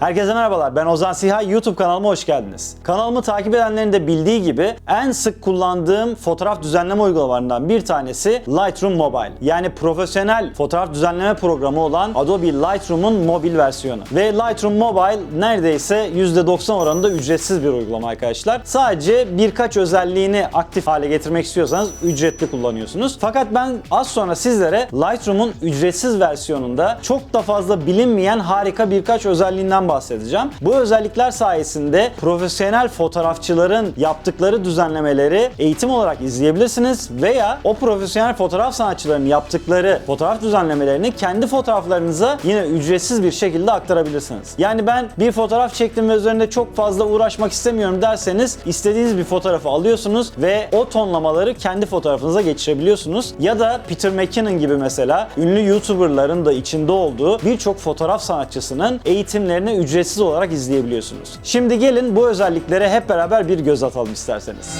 Herkese merhabalar. Ben Ozan Sihay. YouTube kanalıma hoş geldiniz. Kanalımı takip edenlerin de bildiği gibi en sık kullandığım fotoğraf düzenleme uygulamalarından bir tanesi Lightroom Mobile. Yani profesyonel fotoğraf düzenleme programı olan Adobe Lightroom'un mobil versiyonu. Ve Lightroom Mobile neredeyse %90 oranında ücretsiz bir uygulama arkadaşlar. Sadece birkaç özelliğini aktif hale getirmek istiyorsanız ücretli kullanıyorsunuz. Fakat ben az sonra sizlere Lightroom'un ücretsiz versiyonunda çok da fazla bilinmeyen harika birkaç özelliğinden bahsedeceğim. Bu özellikler sayesinde profesyonel fotoğrafçıların yaptıkları düzenlemeleri eğitim olarak izleyebilirsiniz veya o profesyonel fotoğraf sanatçılarının yaptıkları fotoğraf düzenlemelerini kendi fotoğraflarınıza yine ücretsiz bir şekilde aktarabilirsiniz. Yani ben bir fotoğraf çektim ve üzerinde çok fazla uğraşmak istemiyorum derseniz istediğiniz bir fotoğrafı alıyorsunuz ve o tonlamaları kendi fotoğrafınıza geçirebiliyorsunuz. Ya da Peter McKinnon gibi mesela ünlü YouTuber'ların da içinde olduğu birçok fotoğraf sanatçısının eğitimlerini ücretsiz olarak izleyebiliyorsunuz. Şimdi gelin bu özelliklere hep beraber bir göz atalım isterseniz.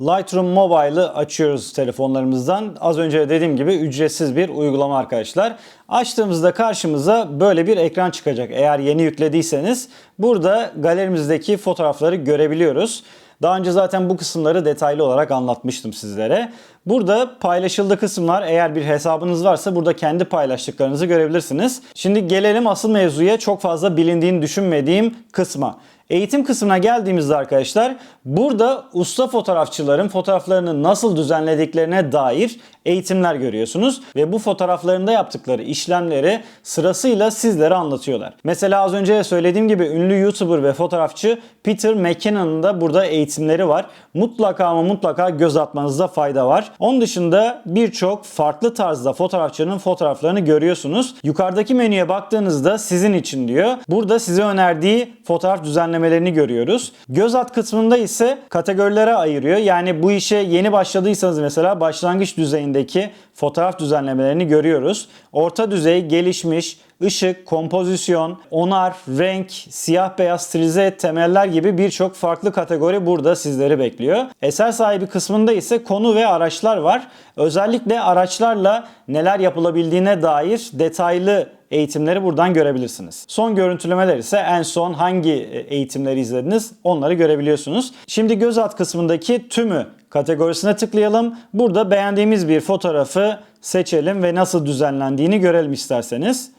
Lightroom Mobile'ı açıyoruz telefonlarımızdan. Az önce de dediğim gibi ücretsiz bir uygulama arkadaşlar. Açtığımızda karşımıza böyle bir ekran çıkacak. Eğer yeni yüklediyseniz burada galerimizdeki fotoğrafları görebiliyoruz. Daha önce zaten bu kısımları detaylı olarak anlatmıştım sizlere. Burada paylaşıldı kısımlar eğer bir hesabınız varsa burada kendi paylaştıklarınızı görebilirsiniz. Şimdi gelelim asıl mevzuya çok fazla bilindiğini düşünmediğim kısma. Eğitim kısmına geldiğimizde arkadaşlar burada usta fotoğrafçıların fotoğraflarını nasıl düzenlediklerine dair eğitimler görüyorsunuz ve bu fotoğraflarında yaptıkları işlemleri sırasıyla sizlere anlatıyorlar. Mesela az önce söylediğim gibi ünlü YouTuber ve fotoğrafçı Peter McKinnon'ın da burada eğitimleri var. Mutlaka ama mutlaka göz atmanızda fayda var. Onun dışında birçok farklı tarzda fotoğrafçının fotoğraflarını görüyorsunuz. Yukarıdaki menüye baktığınızda sizin için diyor. Burada size önerdiği fotoğraf düzenlemelerini görüyoruz. Göz at kısmında ise kategorilere ayırıyor. Yani bu işe yeni başladıysanız mesela başlangıç düzeyindeki fotoğraf düzenlemelerini görüyoruz. Orta düzey, gelişmiş, ışık, kompozisyon, onar, renk, siyah beyaz strize temeller gibi birçok farklı kategori burada sizleri bekliyor. Eser sahibi kısmında ise konu ve araçlar var. Özellikle araçlarla neler yapılabildiğine dair detaylı eğitimleri buradan görebilirsiniz. Son görüntülemeler ise en son hangi eğitimleri izlediniz onları görebiliyorsunuz. Şimdi göz at kısmındaki tümü kategorisine tıklayalım. Burada beğendiğimiz bir fotoğrafı seçelim ve nasıl düzenlendiğini görelim isterseniz.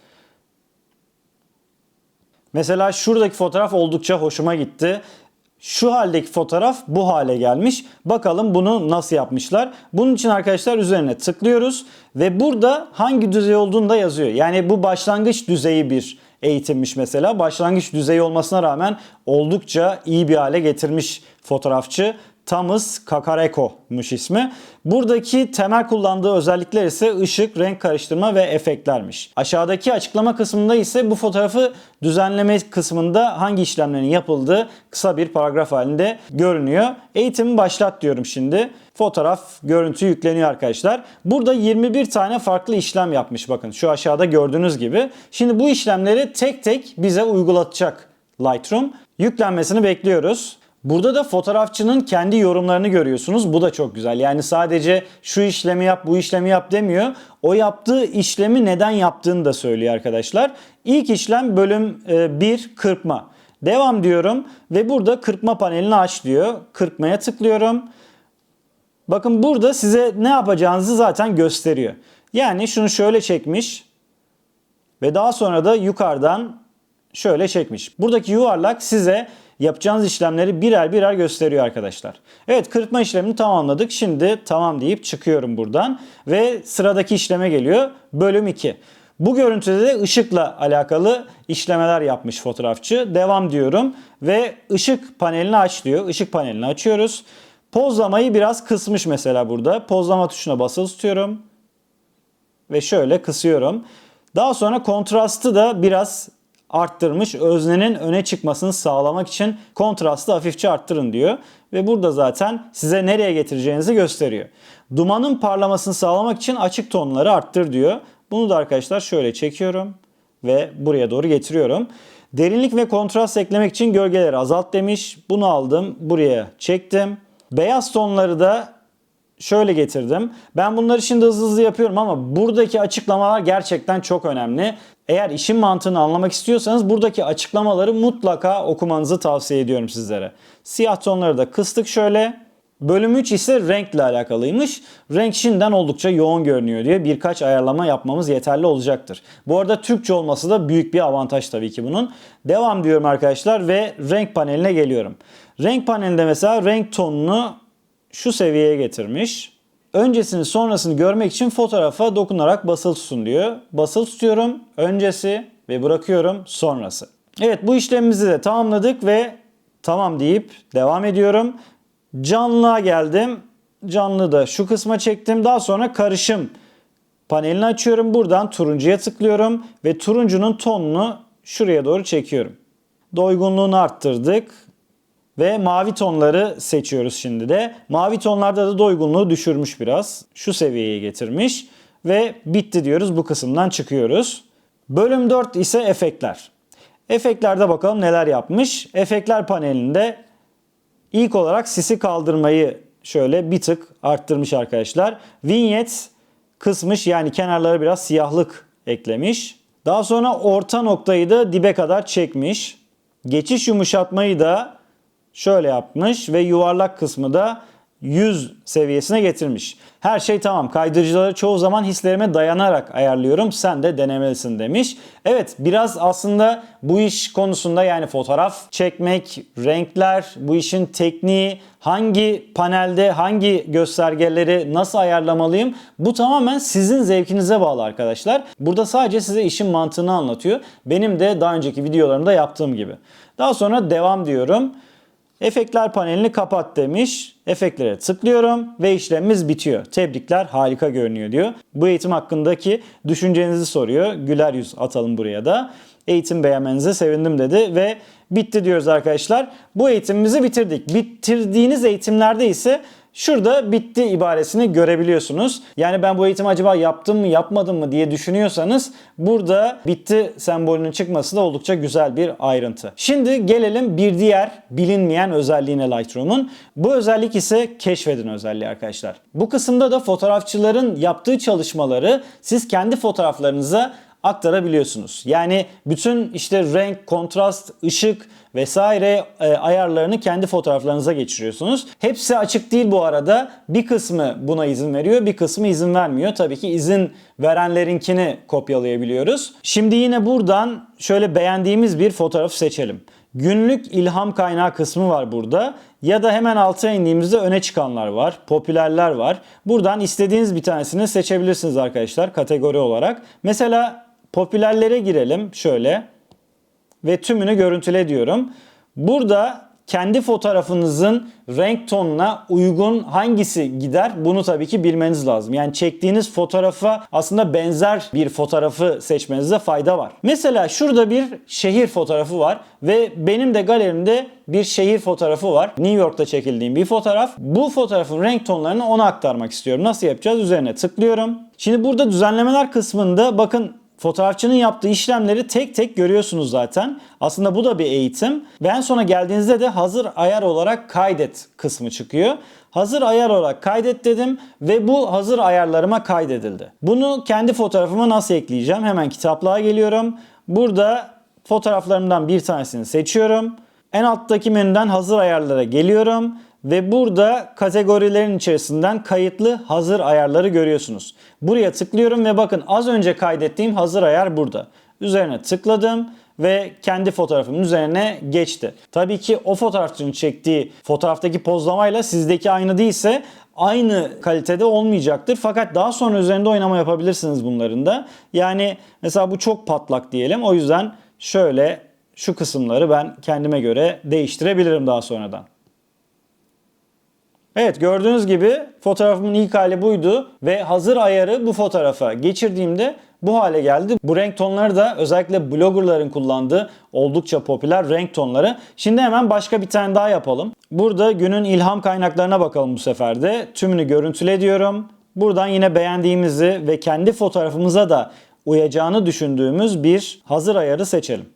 Mesela şuradaki fotoğraf oldukça hoşuma gitti. Şu haldeki fotoğraf bu hale gelmiş. Bakalım bunu nasıl yapmışlar. Bunun için arkadaşlar üzerine tıklıyoruz ve burada hangi düzey olduğunu da yazıyor. Yani bu başlangıç düzeyi bir eğitimmiş mesela. Başlangıç düzeyi olmasına rağmen oldukça iyi bir hale getirmiş fotoğrafçı. Thomas Kakareko'muş ismi. Buradaki temel kullandığı özellikler ise ışık, renk karıştırma ve efektlermiş. Aşağıdaki açıklama kısmında ise bu fotoğrafı düzenleme kısmında hangi işlemlerin yapıldığı kısa bir paragraf halinde görünüyor. Eğitimi başlat diyorum şimdi. Fotoğraf, görüntü yükleniyor arkadaşlar. Burada 21 tane farklı işlem yapmış bakın şu aşağıda gördüğünüz gibi. Şimdi bu işlemleri tek tek bize uygulatacak Lightroom. Yüklenmesini bekliyoruz. Burada da fotoğrafçının kendi yorumlarını görüyorsunuz. Bu da çok güzel. Yani sadece şu işlemi yap, bu işlemi yap demiyor. O yaptığı işlemi neden yaptığını da söylüyor arkadaşlar. İlk işlem bölüm 1 kırpma. Devam diyorum ve burada kırpma panelini aç diyor. Kırpmaya tıklıyorum. Bakın burada size ne yapacağınızı zaten gösteriyor. Yani şunu şöyle çekmiş ve daha sonra da yukarıdan şöyle çekmiş. Buradaki yuvarlak size yapacağınız işlemleri birer birer gösteriyor arkadaşlar. Evet kırpma işlemini tamamladık. Şimdi tamam deyip çıkıyorum buradan ve sıradaki işleme geliyor. Bölüm 2. Bu görüntüde de ışıkla alakalı işlemeler yapmış fotoğrafçı. Devam diyorum ve ışık panelini aç diyor. Işık panelini açıyoruz. Pozlamayı biraz kısmış mesela burada. Pozlama tuşuna basılı tutuyorum. Ve şöyle kısıyorum. Daha sonra kontrastı da biraz arttırmış. Öznenin öne çıkmasını sağlamak için kontrastı hafifçe arttırın diyor. Ve burada zaten size nereye getireceğinizi gösteriyor. Dumanın parlamasını sağlamak için açık tonları arttır diyor. Bunu da arkadaşlar şöyle çekiyorum ve buraya doğru getiriyorum. Derinlik ve kontrast eklemek için gölgeleri azalt demiş. Bunu aldım buraya çektim. Beyaz tonları da şöyle getirdim. Ben bunları şimdi hızlı hızlı yapıyorum ama buradaki açıklamalar gerçekten çok önemli. Eğer işin mantığını anlamak istiyorsanız buradaki açıklamaları mutlaka okumanızı tavsiye ediyorum sizlere. Siyah tonları da kıstık şöyle. Bölüm 3 ise renkle alakalıymış. Renk şimdiden oldukça yoğun görünüyor diye birkaç ayarlama yapmamız yeterli olacaktır. Bu arada Türkçe olması da büyük bir avantaj tabii ki bunun. Devam diyorum arkadaşlar ve renk paneline geliyorum. Renk panelinde mesela renk tonunu şu seviyeye getirmiş. Öncesini sonrasını görmek için fotoğrafa dokunarak basılı tutun diyor. Basılı tutuyorum öncesi ve bırakıyorum sonrası. Evet bu işlemimizi de tamamladık ve tamam deyip devam ediyorum. Canlığa geldim. Canlı da şu kısma çektim. Daha sonra karışım panelini açıyorum. Buradan turuncuya tıklıyorum ve turuncunun tonunu şuraya doğru çekiyorum. Doygunluğunu arttırdık. Ve mavi tonları seçiyoruz şimdi de. Mavi tonlarda da doygunluğu düşürmüş biraz. Şu seviyeye getirmiş. Ve bitti diyoruz bu kısımdan çıkıyoruz. Bölüm 4 ise efektler. Efektlerde bakalım neler yapmış. Efektler panelinde ilk olarak sisi kaldırmayı şöyle bir tık arttırmış arkadaşlar. Vignette kısmış yani kenarlara biraz siyahlık eklemiş. Daha sonra orta noktayı da dibe kadar çekmiş. Geçiş yumuşatmayı da şöyle yapmış ve yuvarlak kısmı da 100 seviyesine getirmiş. Her şey tamam. Kaydırıcıları çoğu zaman hislerime dayanarak ayarlıyorum. Sen de denemelisin demiş. Evet biraz aslında bu iş konusunda yani fotoğraf çekmek, renkler, bu işin tekniği, hangi panelde hangi göstergeleri nasıl ayarlamalıyım bu tamamen sizin zevkinize bağlı arkadaşlar. Burada sadece size işin mantığını anlatıyor. Benim de daha önceki videolarımda yaptığım gibi. Daha sonra devam diyorum. Efektler panelini kapat demiş. Efektlere tıklıyorum ve işlemimiz bitiyor. Tebrikler harika görünüyor diyor. Bu eğitim hakkındaki düşüncenizi soruyor. Güler yüz atalım buraya da. Eğitim beğenmenize sevindim dedi ve bitti diyoruz arkadaşlar. Bu eğitimimizi bitirdik. Bitirdiğiniz eğitimlerde ise Şurada bitti ibaresini görebiliyorsunuz. Yani ben bu eğitimi acaba yaptım mı yapmadım mı diye düşünüyorsanız burada bitti sembolünün çıkması da oldukça güzel bir ayrıntı. Şimdi gelelim bir diğer bilinmeyen özelliğine Lightroom'un. Bu özellik ise keşfedin özelliği arkadaşlar. Bu kısımda da fotoğrafçıların yaptığı çalışmaları siz kendi fotoğraflarınıza aktarabiliyorsunuz. Yani bütün işte renk, kontrast, ışık vesaire e, ayarlarını kendi fotoğraflarınıza geçiriyorsunuz. Hepsi açık değil bu arada. Bir kısmı buna izin veriyor, bir kısmı izin vermiyor. Tabii ki izin verenlerinkini kopyalayabiliyoruz. Şimdi yine buradan şöyle beğendiğimiz bir fotoğraf seçelim. Günlük ilham kaynağı kısmı var burada. Ya da hemen alta indiğimizde öne çıkanlar var. Popülerler var. Buradan istediğiniz bir tanesini seçebilirsiniz arkadaşlar kategori olarak. Mesela popülerlere girelim şöyle ve tümünü görüntüle diyorum. Burada kendi fotoğrafınızın renk tonuna uygun hangisi gider bunu tabii ki bilmeniz lazım. Yani çektiğiniz fotoğrafa aslında benzer bir fotoğrafı seçmenizde fayda var. Mesela şurada bir şehir fotoğrafı var ve benim de galerimde bir şehir fotoğrafı var. New York'ta çekildiğim bir fotoğraf. Bu fotoğrafın renk tonlarını ona aktarmak istiyorum. Nasıl yapacağız? Üzerine tıklıyorum. Şimdi burada düzenlemeler kısmında bakın Fotoğrafçının yaptığı işlemleri tek tek görüyorsunuz zaten. Aslında bu da bir eğitim. Ve en sona geldiğinizde de hazır ayar olarak kaydet kısmı çıkıyor. Hazır ayar olarak kaydet dedim ve bu hazır ayarlarıma kaydedildi. Bunu kendi fotoğrafıma nasıl ekleyeceğim? Hemen kitaplığa geliyorum. Burada fotoğraflarımdan bir tanesini seçiyorum. En alttaki menüden hazır ayarlara geliyorum ve burada kategorilerin içerisinden kayıtlı hazır ayarları görüyorsunuz. Buraya tıklıyorum ve bakın az önce kaydettiğim hazır ayar burada. Üzerine tıkladım ve kendi fotoğrafımın üzerine geçti. Tabii ki o fotoğrafçının çektiği fotoğraftaki pozlamayla sizdeki aynı değilse aynı kalitede olmayacaktır. Fakat daha sonra üzerinde oynama yapabilirsiniz bunların da. Yani mesela bu çok patlak diyelim. O yüzden şöyle şu kısımları ben kendime göre değiştirebilirim daha sonradan. Evet gördüğünüz gibi fotoğrafımın ilk hali buydu ve hazır ayarı bu fotoğrafa geçirdiğimde bu hale geldi. Bu renk tonları da özellikle bloggerların kullandığı oldukça popüler renk tonları. Şimdi hemen başka bir tane daha yapalım. Burada günün ilham kaynaklarına bakalım bu sefer de. Tümünü görüntüle diyorum. Buradan yine beğendiğimizi ve kendi fotoğrafımıza da uyacağını düşündüğümüz bir hazır ayarı seçelim.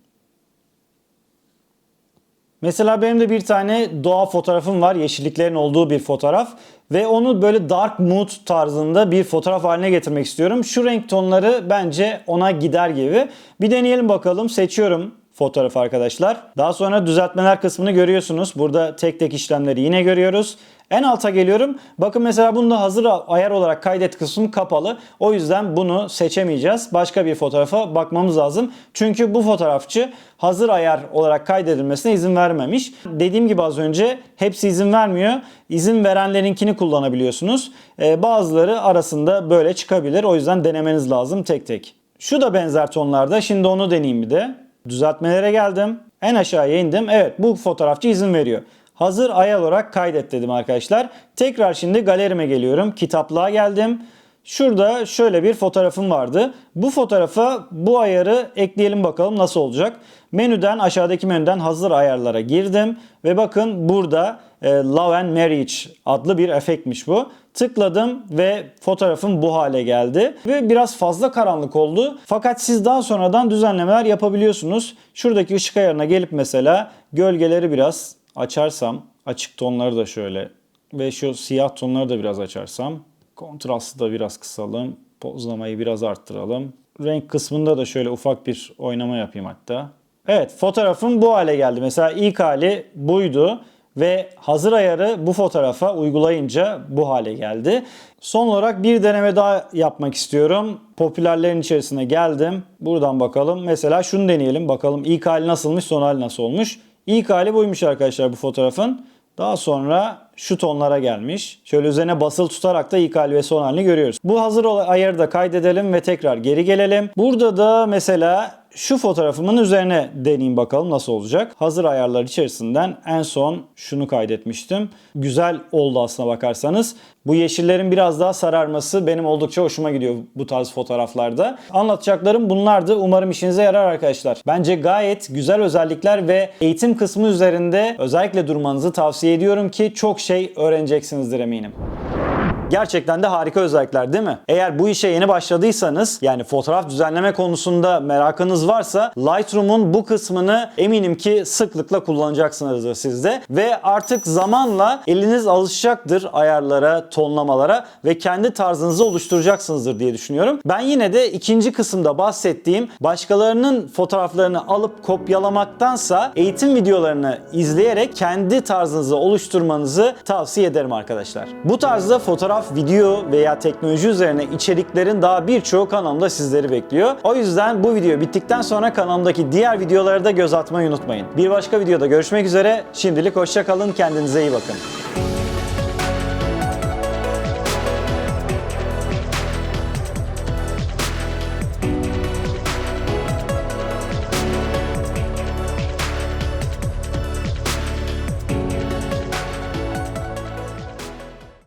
Mesela benim de bir tane doğa fotoğrafım var. Yeşilliklerin olduğu bir fotoğraf. Ve onu böyle dark mood tarzında bir fotoğraf haline getirmek istiyorum. Şu renk tonları bence ona gider gibi. Bir deneyelim bakalım. Seçiyorum fotoğrafı arkadaşlar. Daha sonra düzeltmeler kısmını görüyorsunuz. Burada tek tek işlemleri yine görüyoruz. En alta geliyorum. Bakın mesela bunda hazır ayar olarak kaydet kısmı kapalı. O yüzden bunu seçemeyeceğiz. Başka bir fotoğrafa bakmamız lazım. Çünkü bu fotoğrafçı hazır ayar olarak kaydedilmesine izin vermemiş. Dediğim gibi az önce hepsi izin vermiyor. İzin verenlerinkini kullanabiliyorsunuz. Ee, bazıları arasında böyle çıkabilir. O yüzden denemeniz lazım tek tek. Şu da benzer tonlarda. Şimdi onu deneyeyim bir de. Düzeltmelere geldim. En aşağıya indim. Evet bu fotoğrafçı izin veriyor. Hazır ayar olarak kaydet dedim arkadaşlar. Tekrar şimdi galerime geliyorum. Kitaplığa geldim. Şurada şöyle bir fotoğrafım vardı. Bu fotoğrafa bu ayarı ekleyelim bakalım nasıl olacak. Menüden aşağıdaki menüden hazır ayarlara girdim. Ve bakın burada e, Love and Marriage adlı bir efektmiş bu. Tıkladım ve fotoğrafım bu hale geldi. Ve biraz fazla karanlık oldu. Fakat siz daha sonradan düzenlemeler yapabiliyorsunuz. Şuradaki ışık ayarına gelip mesela gölgeleri biraz açarsam, açık tonları da şöyle ve şu siyah tonları da biraz açarsam, kontrastı da biraz kısalım, pozlamayı biraz arttıralım. Renk kısmında da şöyle ufak bir oynama yapayım hatta. Evet fotoğrafım bu hale geldi. Mesela ilk hali buydu ve hazır ayarı bu fotoğrafa uygulayınca bu hale geldi. Son olarak bir deneme daha yapmak istiyorum. Popülerlerin içerisine geldim. Buradan bakalım. Mesela şunu deneyelim. Bakalım ilk hali nasılmış, son hali nasıl olmuş. İlk hali buymuş arkadaşlar bu fotoğrafın. Daha sonra şu tonlara gelmiş. Şöyle üzerine basılı tutarak da ilk hali ve son halini görüyoruz. Bu hazır ayarı da kaydedelim ve tekrar geri gelelim. Burada da mesela şu fotoğrafımın üzerine deneyeyim bakalım nasıl olacak. Hazır ayarlar içerisinden en son şunu kaydetmiştim. Güzel oldu aslına bakarsanız. Bu yeşillerin biraz daha sararması benim oldukça hoşuma gidiyor bu tarz fotoğraflarda. Anlatacaklarım bunlardı. Umarım işinize yarar arkadaşlar. Bence gayet güzel özellikler ve eğitim kısmı üzerinde özellikle durmanızı tavsiye ediyorum ki çok şey öğreneceksinizdir eminim. Gerçekten de harika özellikler değil mi? Eğer bu işe yeni başladıysanız yani fotoğraf düzenleme konusunda merakınız varsa Lightroom'un bu kısmını eminim ki sıklıkla kullanacaksınızdır siz de. Ve artık zamanla eliniz alışacaktır ayarlara, tonlamalara ve kendi tarzınızı oluşturacaksınızdır diye düşünüyorum. Ben yine de ikinci kısımda bahsettiğim başkalarının fotoğraflarını alıp kopyalamaktansa eğitim videolarını izleyerek kendi tarzınızı oluşturmanızı tavsiye ederim arkadaşlar. Bu tarzda fotoğraf, video veya teknoloji üzerine içeriklerin daha birçoğu kanalımda sizleri bekliyor. O yüzden bu video bittikten sonra kanalımdaki diğer videolara da göz atmayı unutmayın. Bir başka videoda görüşmek üzere. Şimdilik hoşça kalın, kendinize iyi bakın.